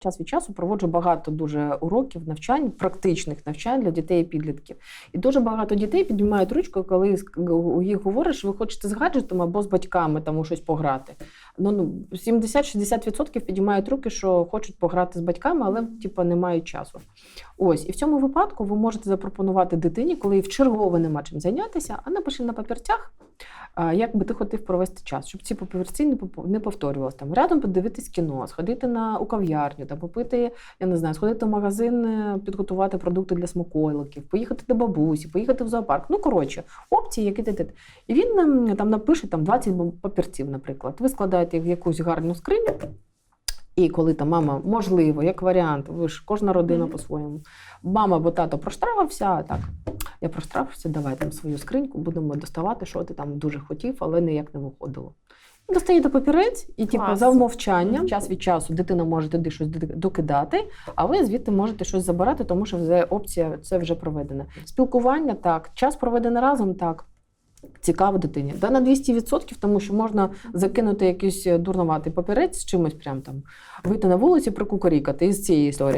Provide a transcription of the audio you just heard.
Час від часу проводжу багато дуже уроків, навчань, практичних навчань для дітей і підлітків. І дуже багато дітей піднімають ручку, коли їх говориш, ви хочете з гаджетом або з батьками там щось пограти. Ну, ну 70-60% піднімають руки, що хочуть пограти з батьками, але типу, не мають часу. Ось, і в цьому випадку ви можете запропонувати дитині, коли їй в чергове нема чим зайнятися, а напиши на папірцях, як би ти хотів провести час, щоб ці папірці не поп- не повторювалися. Там рядом подивитись кіно, сходити на у кав'ярню, там попити, я не знаю, сходити в магазин, е, підготувати продукти для смаколиків, поїхати до бабусі, поїхати в зоопарк. Ну коротше, опції, які ти. І він там напише там 20 папірців, наприклад. Ви складаєте їх в якусь гарну скриню. І коли там мама, можливо, як варіант, ви ж кожна родина Мгм. по-своєму. Мама або тато проштрафився, так. Я проштрафився, давай там свою скриньку, будемо доставати, що ти там дуже хотів, але ніяк не виходило. Достаєте папірець, і типу, Клас. за умовчанням, час від часу дитина може туди щось докидати, а ви звідти можете щось забирати, тому що вже опція це вже проведена. Спілкування так, час проведений разом так. Цікаво дитині. Да на 200%, тому що можна закинути якийсь дурноватий папірець з чимось прям там, вийти на вулиці, прикукарікати із цієї історії.